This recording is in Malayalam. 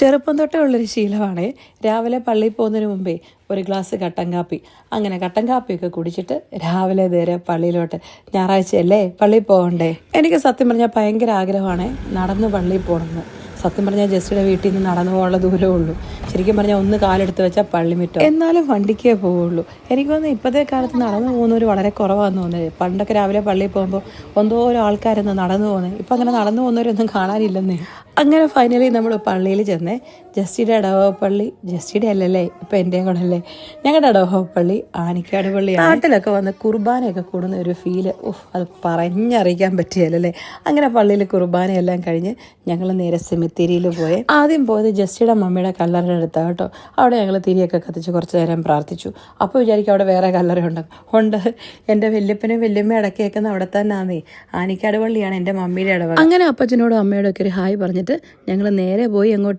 ചെറുപ്പം തൊട്ടേ ഉള്ളൊരു ശീലമാണ്. രാവിലെ പള്ളിയിൽ പോകുന്നതിന് മുമ്പേ ഒരു ഗ്ലാസ് കട്ടൻ കാപ്പി. അങ്ങനെ കട്ടൻ കാപ്പിയൊക്കെ കുടിച്ചിട്ട് രാവിലെ നേരെ പള്ളിയിലോട്ട്. ഞായറാഴ്ചയല്ലേ? പള്ളിയിൽ പോകണ്ടേ? എനിക്ക് സത്യം പറഞ്ഞാൽ ഭയങ്കര ആഗ്രഹമാണ് നടന്ന് പള്ളിയിൽ പോകണമെന്ന്. സത്യം പറഞ്ഞാൽ ജസ്റ്റിയുടെ വീട്ടിൽ നിന്ന് നടന്നു പോകാനുള്ള ദൂരമേ ഉള്ളൂ. ശരിക്കും പറഞ്ഞാൽ ഒന്ന് കാലെടുത്ത് വെച്ചാൽ പള്ളിമിറ്റോ എന്നാലും വണ്ടിക്കേ പോവുള്ളൂ. എനിക്ക് തോന്നുന്നു ഇപ്പോഴത്തെ കാലത്ത് നടന്നു പോകുന്നവർ വളരെ കുറവാന്ന് തോന്നുന്നത് പണ്ടൊക്കെ രാവിലെ പള്ളിയിൽ പോകുമ്പോൾ എന്തോരം ആൾക്കാരൊന്നും നടന്നു പോകുന്നത് ഇപ്പം അങ്ങനെ നടന്നു പോകുന്നവരൊന്നും കാണാനില്ലെന്നേ. അങ്ങനെ ഫൈനലി നമ്മൾ പള്ളിയിൽ ചെന്നേ ജസ്റ്റിയുടെ പള്ളി ജസ്റ്റിയുടെ അല്ലല്ലേ ഇപ്പം എന്റെയും കൂടെ അല്ലേ? ഞങ്ങളുടെ അടവപ്പള്ളി ആനിക്കാട് പള്ളി നാട്ടിലൊക്കെ വന്ന് കുർബാനയൊക്കെ കൂടുന്ന ഒരു ഫീൽ ഓഹ് അത് പറഞ്ഞറിയിക്കാൻ പറ്റിയല്ലേ അങ്ങനെ പള്ളിയിൽ കുർബാനയെല്ലാം കഴിഞ്ഞ് ഞങ്ങൾ നേരെ സെമിത്തേരിയിൽ പോയി. ആദ്യം പോയത് ജസ്റ്റിയുടെ മമ്മിയുടെ കല്ലറ അടുത്താണ് കേട്ടോ. അവിടെ ഞങ്ങൾ തിരിയൊക്കെ കത്തിച്ച് കുറച്ച് നേരം പ്രാർത്ഥിച്ചു. അപ്പോൾ വിചാരിക്കും അവിടെ വേറെ കല്ലറ ഉണ്ട്. ഉണ്ട്. എന്റെ വല്യപ്പനും വല്യമ്മയും അടക്കിയേക്കുന്ന അവിടെ തന്നെ ആന്നേ ആനിക്കാട് പള്ളിയാണ് എന്റെ മമ്മിയുടെ അടവ് അങ്ങനെ അപ്പച്ചനോടും അമ്മയോടൊക്കെ ഒരു ഹായ് പറഞ്ഞിട്ട് ഞങ്ങൾ നേരെ പോയി അങ്ങോട്ട്